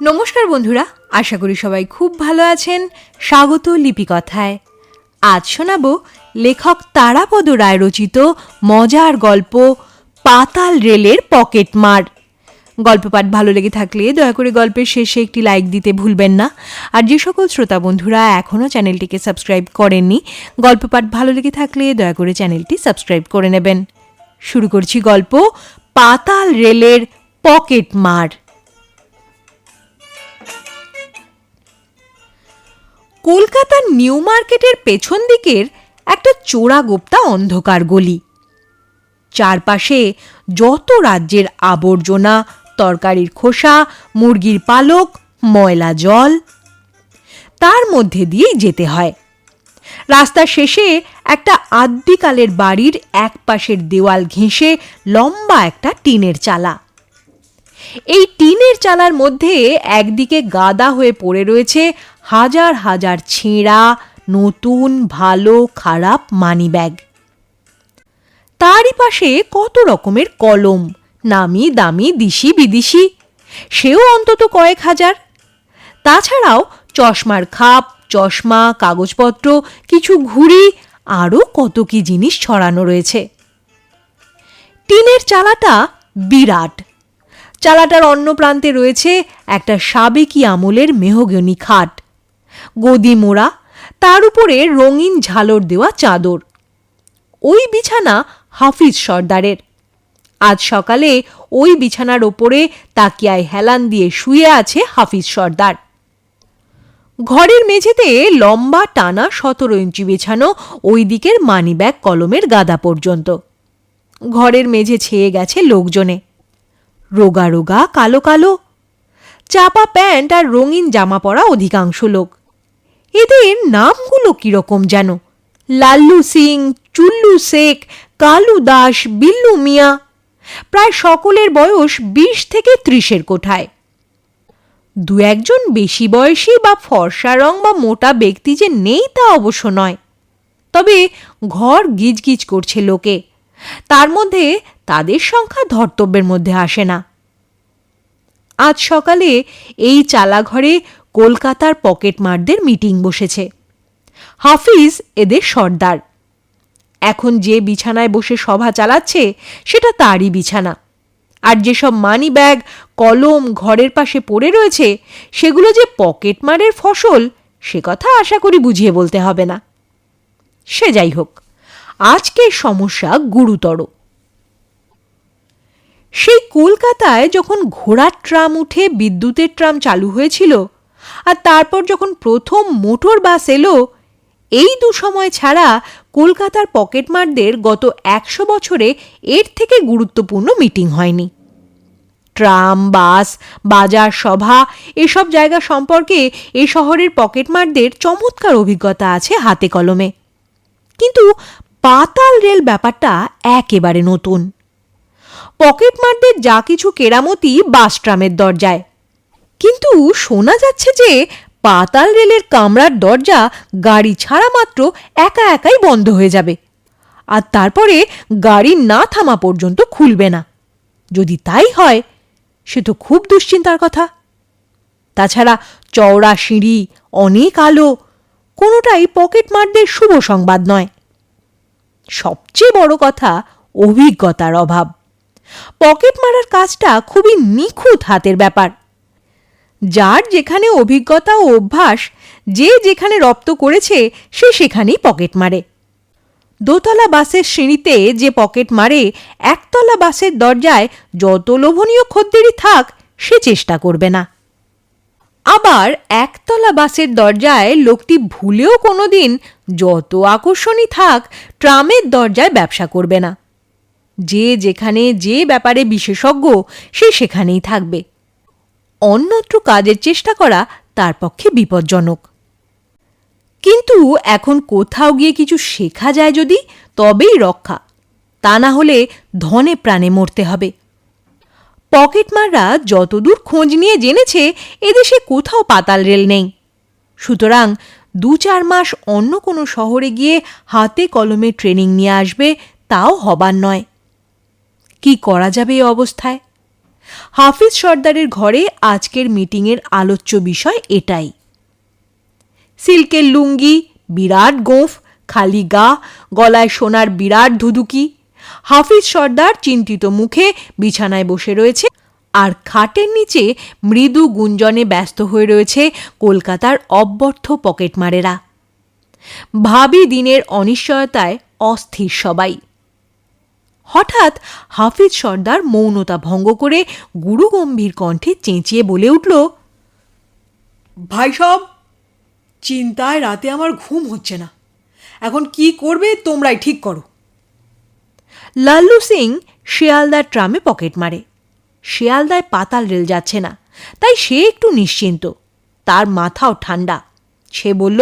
নমস্কার বন্ধুরা, আশা করি সবাই খুব ভালো আছেন। স্বাগত লিপিকথায়। আজ শোনাব লেখক তারাপদ রায় রচিত মজার গল্প পাতাল রেলের পকেট মার। গল্প পাঠ ভালো লেগে থাকলে দয়া করে গল্পের শেষে একটি লাইক দিতে ভুলবেন না। আর যে সকল শ্রোতা বন্ধুরা এখনও চ্যানেলটিকে সাবস্ক্রাইব করেননি, গল্প পাঠ ভালো লেগে থাকলে দয়া করে চ্যানেলটি সাবস্ক্রাইব করে নেবেন। শুরু করছি গল্প পাতাল রেলের পকেট মার। কলকাতার নিউ মার্কেটের পেছন দিকের একটা চোরাগোপ্তা অন্ধকার গলি। চারপাশে যত রাজ্যের আবর্জনা, তরকারির খোসা, মুরগির পালক, ময়লা জল, তার মধ্যে দিয়েই যেতে হয়। রাস্তা শেষে একটা আদ্যিকালের বাড়ির এক পাশের দেওয়াল ঘেঁষে লম্বা একটা টিনের চালা। এই টিনের চালার মধ্যে একদিকে গাদা হয়ে পড়ে রয়েছে হাজার হাজার ছেঁড়া, নতুন, ভালো, খারাপ মানি ব্যাগ তারই পাশে কত রকমের কলম, নামি দামি দিশি বিদিশি, সেও অন্তত কয়েক হাজার। তাছাড়াও চশমার খাপ, চশমা, কাগজপত্র, কিছু ঘুড়ি, আরও কত কি জিনিস ছড়ানো রয়েছে। টিনের চালাটা বিরাট। চালাটার অন্য প্রান্তে রয়েছে একটা সাবেকি আমলের মেহগনি খাট। গদি মোড়া, তার উপরে রঙিন ঝালর দেওয়া চাদর। ওই বিছানা হাফিজ সর্দারের। আজ সকালে ওই বিছানার ওপরে তাকিয়ায় হেলান দিয়ে শুয়ে আছে হাফিজ সর্দার। ঘরের মেঝেতে লম্বা টানা সতেরো ইঞ্চি বিছানো ওই দিকের মানিব্যাগ কলমের গাদা পর্যন্ত। ঘরের মেঝে ছেয়ে গেছে লোকজনে। রোগা রোগা, কালো কালো। চাপা প্যান্ট আর রঙিন জামা পরা অধিকাংশ লোক। এদের নামগুলো কীরকম যেন? লাল্লু সিং, চুল্লু শেখ, কালু দাস, বিল্লু মিয়া। প্রায় সকলের বয়স বিশ থেকে ত্রিশের কোঠায়। দু একজন বেশি বয়সী বা ফর্সা রং বা মোটা ব্যক্তি যে নেই তা অবশ্য নয়। তবে ঘর গিজগিজ করছে লোকে। তার মধ্যে তাদের সংখ্যা ধর্তব্যের মধ্যে আসে না। আজ সকালে এই চালাঘরে কলকাতার পকেটমারদের মিটিং বসেছে। হাফিজ এদের সর্দার। এখন যে বিছানায় বসে সভা চালাচ্ছে, সেটা তারই বিছানা। আর যেসব মানি ব্যাগ কলম ঘরের পাশে পড়ে রয়েছে, সেগুলো যে পকেটমারের ফসল, সে কথা আশা করি বুঝিয়ে বলতে হবে না। সে যাই হোক আজকের সমস্যা গুরুতর। সেই কলকাতায় যখন ঘোড়ার ট্রাম উঠে বিদ্যুতের ট্রাম চালু হয়েছিল আর তারপর যখন প্রথম মোটর বাস এলো, এই দু সময় ছাড়া কলকাতার পকেটমারদের গত একশো বছরে এর থেকে গুরুত্বপূর্ণ মিটিং হয়নি। ট্রাম, বাস, বাজার, সভা, এসব জায়গা সম্পর্কে এ শহরের পকেটমারদের চমৎকার অভিজ্ঞতা আছে হাতে কলমে। কিন্তু পাতাল রেল ব্যাপারটা একেবারে নতুন। পকেটমারদের যা কিছু কেরামতি বাস ট্রামের দরজায় কিন্তু শোনা যাচ্ছে যে পাতাল রেলের কামরার দরজা গাড়ি ছাড়া মাত্র একা একাই বন্ধ হয়ে যাবে। আর তারপরে গাড়ি না থামা পর্যন্ত খুলবে না। যদি তাই হয়, সে তো খুব দুশ্চিন্তার কথা। তাছাড়া চওড়া সিঁড়ি, অনেক আলো, কোনোটাই পকেটমারদের শুভ সংবাদ নয়। সবচেয়ে বড় কথা অভিজ্ঞতার অভাব। পকেট মারার কাজটা খুবই নিখুঁত হাতের ব্যাপার। যার যেখানে অভিজ্ঞতা ও অভ্যাস, যে যেখানে রপ্ত করেছে, সে সেখানেই পকেট মারে। দোতলা বাসের সিঁড়িতে যে পকেট মারে, একতলা বাসের দরজায় যত লোভনীয় খদ্দেরই থাক, সে চেষ্টা করবে না। আবার একতলা বাসের দরজায় লোকটি ভুলেও কোনো দিন যত আকর্ষণী থাক, ট্রামের দরজায় ব্যবসা করবে না। যে যেখানে যে ব্যাপারে বিশেষজ্ঞ, সে সেখানেই থাকবে। অন্যত্র কাজের চেষ্টা করা তার পক্ষে বিপজ্জনক। কিন্তু এখন কোথাও গিয়ে কিছু শেখা যায় যদি, তবেই রক্ষা। তা না হলে ধনে প্রাণে মরতে হবে। পকেটমাররা যতদূর খোঁজ নিয়ে জেনেছে, এদেশে কোথাও পাতাল রেল নেই। সুতরাং দু চার মাস অন্য কোনো শহরে গিয়ে হাতে কলমে ট্রেনিং নিয়ে আসবে, তাও হবার নয়। কি করা যাবে এই অবস্থায়? হাফিজ সর্দারের ঘরে আজকের মিটিংয়ের আলোচ্য বিষয় এটাই। সিল্কের লুঙ্গি, বিরাট গোঁফ, খালি গা, গলায় সোনার বিরাট ধুধুকি। হাফিজ সর্দার চিন্তিত মুখে বিছানায় বসে রয়েছে আর খাটের নিচে মৃদু গুঞ্জনে ব্যস্ত হয়ে রয়েছে কলকাতার অব্যর্থ পকেটমারেরা। ভাবি দিনের অনিশ্চয়তায় অস্থির সবাই। হঠাৎ হাফিজ সর্দার মৌনতা ভঙ্গ করে গুরু গম্ভীর কণ্ঠে চেঁচিয়ে বলে উঠল ভাই সব চিন্তায় রাতে আমার ঘুম হচ্ছে না। এখন কি করবে তোমরাই ঠিক করো। লাল্লু সিং শিয়ালদার ট্রামে পকেট মারে। শিয়ালদায় পাতাল রেল যাচ্ছে না তাই সে একটু নিশ্চিন্ত। তার মাথাও ঠান্ডা। সে বলল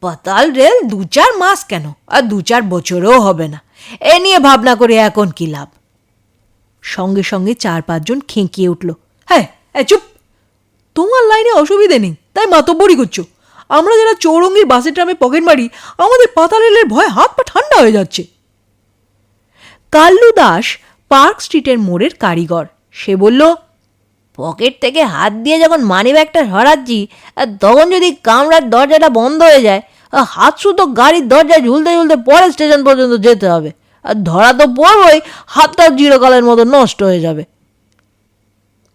পাতাল রেল দু চার মাস কেন? আর দু চার বছরও হবে না। এ নিয়ে ভাবনা করে এখন কি লাভ? সঙ্গে সঙ্গে চার পাঁচজন খেঁকিয়ে উঠল। হ্যাঁ এ চুপ। তোমার লাইনে অসুবিধে নেই, তাই মাতব্বরি করছ। আমরা যারা চৌরঙ্গির বাসে ট্রামে পকেট মারি, আমাদের পাতা রেলের ভয় হাত পা ঠান্ডা হয়ে যাচ্ছে। কাল্লু দাস পার্ক স্ট্রিটের মোড়ের কারিগর। সে বলল, পকেট থেকে হাত দিয়ে যখন মানি ব্যাগটা সরাচ্ছি তখন যদি কামরার দরজাটা বন্ধ হয়ে যায় হাত শুধু গাড়ির দরজায় ঝুলতে ঝুলতে পরের স্টেশন পর্যন্ত যেতে হবে। আর ধরা তো পড়বই, হাতটা জিরোকালের মতো নষ্ট হয়ে যাবে।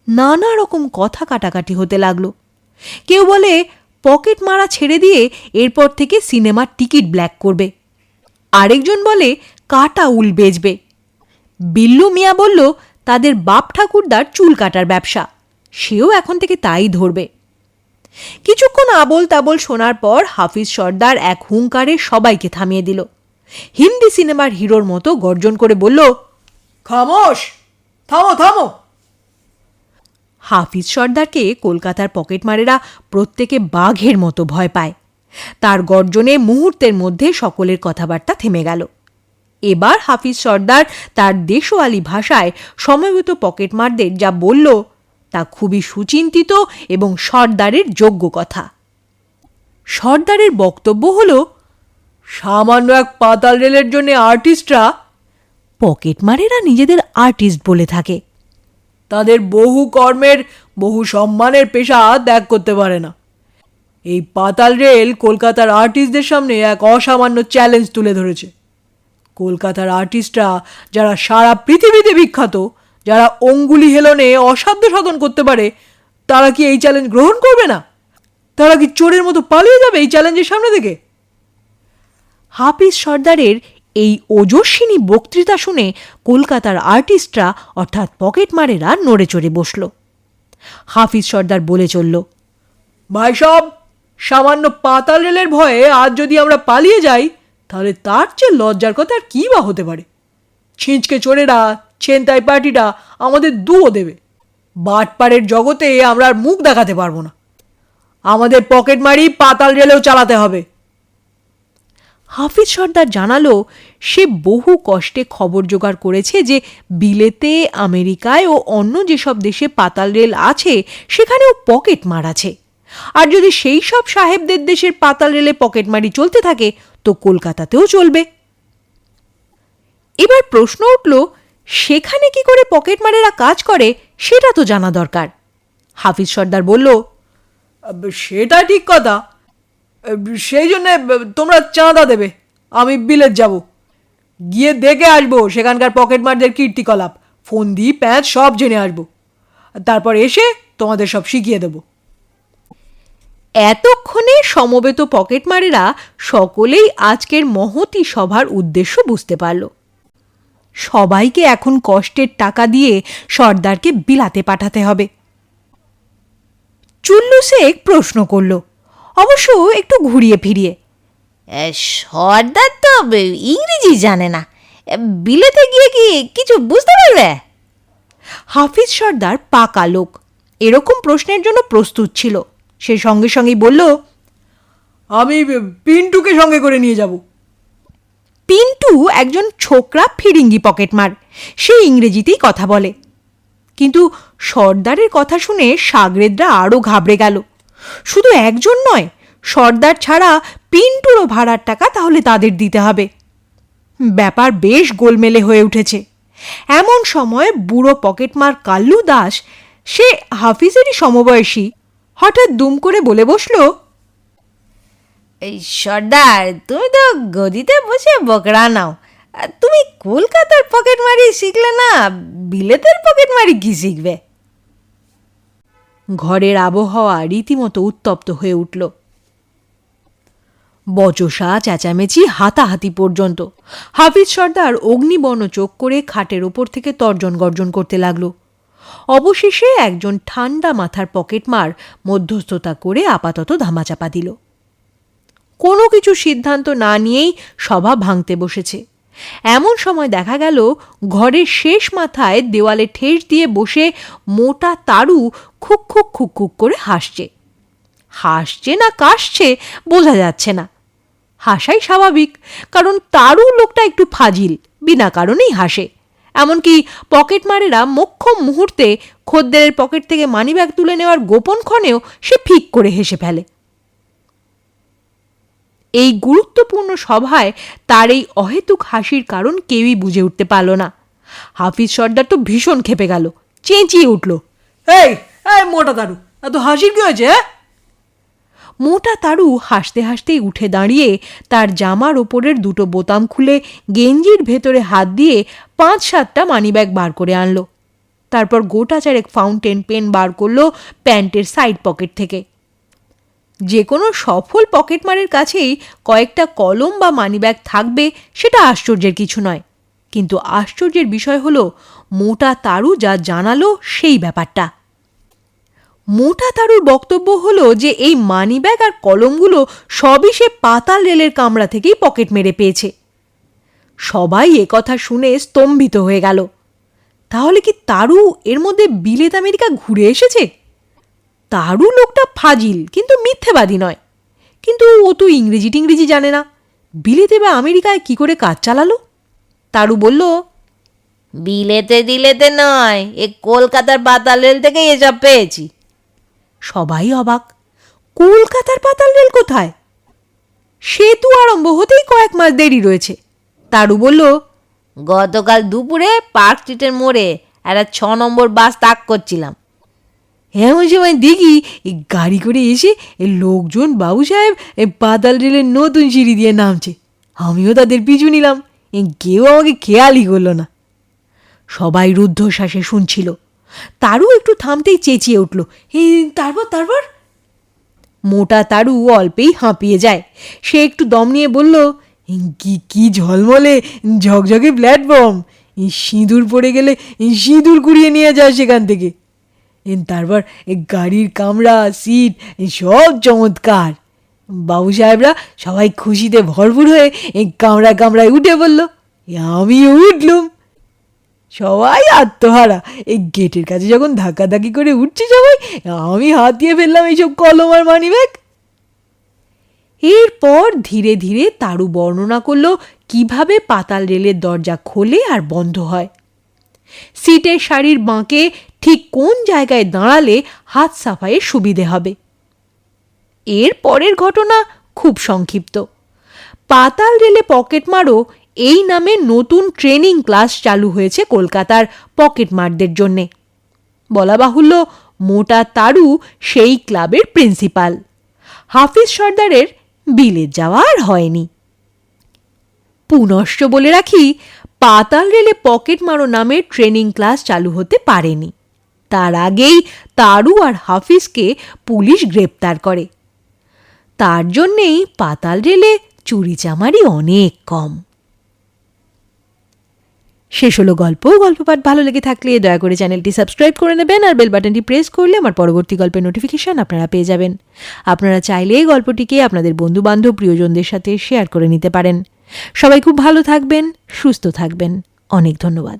নানা রকম কথা কাটাকাটি হতে লাগল। কেউ বলে, পকেট মারা ছেড়ে দিয়ে এরপর থেকে সিনেমার টিকিট ব্ল্যাক করবে। আরেকজন বলে, কাটা উল বেচবে। বিল্লু মিয়া বলল, তাদের বাপ ঠাকুরদার চুল কাটার ব্যবসা। সেও এখন থেকে তাই ধরবে। কিছুক্ষণ আবল তাবল শোনার পর হাফিজ সর্দার এক হুঙ্কারে সবাইকে থামিয়ে দিল। হিন্দি সিনেমার হিরোর মতো গর্জন করে বলল, খামোশ! থামো থামো! হাফিজ সর্দারকে কলকাতার পকেটমারেরা প্রত্যেকে বাঘের মতো ভয় পায়। তার গর্জনে মুহূর্তের মধ্যে সকলের কথাবার্তা থেমে গেল। এবার হাফিজ সর্দার তার দেশওয়ালি ভাষায় সমবেত পকেটমারদের যা বলল তা খুবই সুচিন্তিত এবং সর্দারের যোগ্য কথা। সর্দারের বক্তব্য হল, সামান্য এক পাতাল রেলের জন্য আর্টিস্টরা পকেটমারেরা নিজেদের আর্টিস্ট বলে থাকে। তাদের বহু কর্মের, বহু সম্মানের পেশা ত্যাগ করতে পারে না। এই পাতাল রেল কলকাতার আর্টিস্টদের সামনে এক অসামান্য চ্যালেঞ্জ তুলে ধরেছে। কলকাতার আর্টিস্টরা, যারা সারা পৃথিবীতে বিখ্যাত যারা অঙ্গুলি হেলনে অসাধ্য সাধন করতে পারে, তারা কি এই চ্যালেঞ্জ গ্রহণ করবে না? তারা কি চোরের মতো পালিয়ে যাবে এই চ্যালেঞ্জের সামনে থেকে? হাফিজ সর্দারের এই ওজস্বিনী বক্তৃতা শুনে কলকাতার আর্টিস্টরা অর্থাৎ পকেটমারেরা নড়ে চড়ে বসল। হাফিজ সর্দার বলে চলল, ভাই সব, সামান্য পাতাল রেলের ভয়ে আজ যদি আমরা পালিয়ে যাই, তাহলে তার চেয়ে লজ্জার কথা আর কী বা হতে পারে? ছিঁচকে চোরেরা, ছেনতাই পার্টিটা আমাদের দুও দেবে। বাটপাড়ের জগতে আমরা আর মুখ দেখাতে পারব না। আমাদের পকেট মারি পাতাল রেলেও চালাতে হবে। হাফিজ সর্দার জানালো, সে বহু কষ্টে খবর জোগাড় করেছে যে বিলেতে, আমেরিকায় ও অন্য যেসব দেশে পাতাল রেল আছে, সেখানেও পকেট মার আছে। আর যদি সেই সব সাহেবদের দেশের পাতাল রেলে পকেটমারি চলতে থাকে, তো কলকাতাতেও চলবে। এবার প্রশ্ন উঠল সেখানে কি করে পকেটমারেরা কাজ করে সেটা তো জানা দরকার। হাফিজ সর্দার বলল সেটা ঠিক কথা। সেই জন্যে তোমরা চাঁদা দেবে আমি বিলেত যাব। গিয়ে দেখে আসব সেখানকার পকেটমারদের কীর্তিকলাপ ফোন ফন্দি প্যাঁচ সব জেনে আসব। তারপর এসে তোমাদের সব শিখিয়ে দেবো। এতক্ষণে সমবেত পকেটমারেরা সকলেই আজকের মহতি সভার উদ্দেশ্য বুঝতে পারল। সবাইকে এখন কষ্টের টাকা দিয়ে সর্দারকে বিলাতে পাঠাতে হবে। চুল্লু শেখ প্রশ্ন করল, অবশ্য একটু ঘুরিয়ে ফিরিয়ে সর্দার তো ইংরেজি জানে না। বিলেতে গিয়ে কি কিছু বুঝতে পারবে? হাফিজ সর্দার পাকা লোক, এরকম প্রশ্নের জন্য প্রস্তুত ছিল। সে সঙ্গে সঙ্গেই বলল, আমি পিন্টুকে সঙ্গে করে নিয়ে যাব। পিন্টু একজন ছোকরা ফিরিঙ্গি পকেটমার সে ইংরেজিতেই কথা বলে। কিন্তু সর্দারের কথা শুনে সাগরেদরা আরও ঘাবড়ে গেল। শুধু একজন নয়, সর্দার ছাড়া পিন্টুরও ভাড়ার টাকা তাহলে তাদের দিতে হবে। ব্যাপার বেশ গোলমেলে হয়ে উঠেছে। এমন সময় বুড়ো পকেটমার কাল্লু দাস, সে হাফিজেরই সমবয়সী, হঠাৎ দুম করে বলে বসল এই সর্দার, তুমি তো গদিতে বসে বকরা নাও। তুমি কলকাতার পকেট মারি শিখলে না, বিলেতের পকেট মারি কি শিখবে? ঘরের আবহাওয়া রীতিমতো উত্তপ্ত হয়ে উঠল। বচসা চেঁচামেচি হাতাহাতি পর্যন্ত। হাফিজ সর্দার অগ্নিবর্ণ চোখ করে খাটের ওপর থেকে তর্জন গর্জন করতে লাগল। অবশেষে একজন ঠান্ডা মাথার পকেটমার মধ্যস্থতা করে আপাতত ধামাচাপা দিল। কোনো কিছু সিদ্ধান্ত না নিয়েই সভা ভাঙতে বসেছে। এমন সময় দেখা গেল, ঘরের শেষ মাথায় দেওয়ালে ঠেস দিয়ে বসে মোটা তারু খুক খুক খুক খুক করে হাসছে। হাসছে না কাশছে, বোঝা যাচ্ছে না। হাসাই স্বাভাবিক, কারণ তারও লোকটা একটু ফাজিল, বিনা কারণেই হাসে। এমনকি পকেটমারেরা মোক্ষম মুহূর্তে খদ্দেরের পকেট থেকে মানিব্যাগ তুলে নেওয়ার গোপন ক্ষণেও সে ফিক করে হেসে ফেলে। এই গুরুত্বপূর্ণ সভায় তার এই অহেতুক হাসির কারণ কেউই বুঝে উঠতে পারল না। হাফিজ সর্দার তো ভীষণ খেপে গেল চেঁচিয়ে উঠল এই এই মোটা তারু এত হাসির কি হয়েছে? হ্যাঁ মোটা তারু হাসতে হাসতেই উঠে দাঁড়িয়ে তার জামার ওপরের দুটো বোতাম খুলে গেঞ্জির ভেতরে হাত দিয়ে পাঁচ সাতটা মানিব্যাগ বার করে আনলো। তারপর গোটা চারেক ফাউন্টেন পেন বার করল প্যান্টের সাইড পকেট থেকে। যে কোনো সফল পকেটমারের কাছেই কয়েকটা কলম বা মানিব্যাগ থাকবে সেটা আশ্চর্যের কিছু নয়। কিন্তু আশ্চর্যের বিষয় হলো, মোটা তারু যা জানালো সেই ব্যাপারটা। মোটা তারুর বক্তব্য হলো যে এই মানিব্যাগ আর কলমগুলো সবই সে পাতাল রেলের কামরা থেকেই পকেট মেরে পেয়েছে। সবাই কথা শুনে স্তম্ভিত হয়ে গেল। তাহলে কি তারু এর মধ্যে বিলেত আমেরিকা ঘুরে এসেছে? তারু লোকটা ফাজিল কিন্তু মিথ্যেবাদী নয়। কিন্তু ও তো ইংরেজি টিংরেজি জানে না। বিলেতে বা আমেরিকায় কি করে কাজ চালালো? তারু বলল বিলেতে দিলেতে নয় এ কলকাতার পাতাল রেল থেকে এসব পেয়েছি। সবাই অবাক কলকাতার পাতাল রেল কোথায়? সেতু আরম্ভ হতেই কয়েক মাস দেরি রয়েছে। তারু বলল গতকাল দুপুরে পার্ক স্ট্রিটের মোড়ে একটা ছ নম্বর বাস তাক করছিলাম। এমন সময় দেখি এই গাড়ি করে এসে লোকজন বাবু সাহেব পাতাল রেলের নতুন সিঁড়ি দিয়ে নামছে। আমিও তাদের পিছু নিলাম। এ কেউ আমাকে খেয়ালই করল না। সবাই রুদ্ধশ্বাসে শুনছিল। তারু একটু থামতেই চেঁচিয়ে উঠল। তারপর তারপর? মোটা তারু অল্পেই হাঁপিয়ে যায়। সে একটু দম নিয়ে বলল কি কি ঝলমলে ঝকঝকে প্ল্যাটফর্ম সিঁদুর পড়ে গেলে সিঁদুর কুড়িয়ে নিয়ে যায় সেখান থেকে। তারপর গাড়ির কামরা, সিট সব চমৎকার। বাবু সাহেবরা সবাই খুশিতে ভরপুর হয়ে কামড়া কামড়ায় উঠে পড়ল। আমিও উঠলুম। সবাই আত্মহারা। এই গেটের কাছে যখন ধাক্কাধাক্কি করে উঠছে সবাই, আমি হাতিয়ে ফেললাম এইসব কলম আর মানিব্যাগ এরপর ধীরে ধীরে তারু বর্ণনা করল, কীভাবে পাতাল রেলের দরজা খোলে আর বন্ধ হয়। সিটের শাড়ির বাঁকে ঠিক কোন জায়গায় দাঁড়ালে হাত সাফাইয়ের সুবিধে হবে? এর পরের ঘটনা খুব সংক্ষিপ্ত। পাতাল রেলে পকেটমারও এই নামে নতুন ট্রেনিং ক্লাস চালু হয়েছে কলকাতার পকেটমারদের জন্যে। বলা বাহুল্য, মোটা তারু সেই ক্লাবের প্রিন্সিপাল। হাফিজ সর্দারের বিলে যাওয়া আর হয়নি। পুনশ্চ বলে রাখি পাতাল রেলে পকেট মারো নামে ট্রেনিং ক্লাস চালু হতে পারেনি। তার আগেই তারু আর হাফিজকে পুলিশ গ্রেপ্তার করে। তার জন্যেই পাতাল রেলে চুরি চামারি অনেক কম। শেষ হলো গল্প। গল্প পাঠ ভালো লেগে থাকলে দয়া করে চ্যানেলটি সাবস্ক্রাইব করে নেবেন আর বেল বাটনটি প্রেস করলে আমার পরবর্তী গল্পের নোটিফিকেশন আপনারা পেয়ে যাবেন। আপনারা চাইলে গল্পটিকে আপনাদের বন্ধু বান্ধব প্রিয়জনদের সাথে শেয়ার করে নিতে পারেন। সবাই খুব ভালো থাকবেন সুস্থ থাকবেন। অনেক ধন্যবাদ।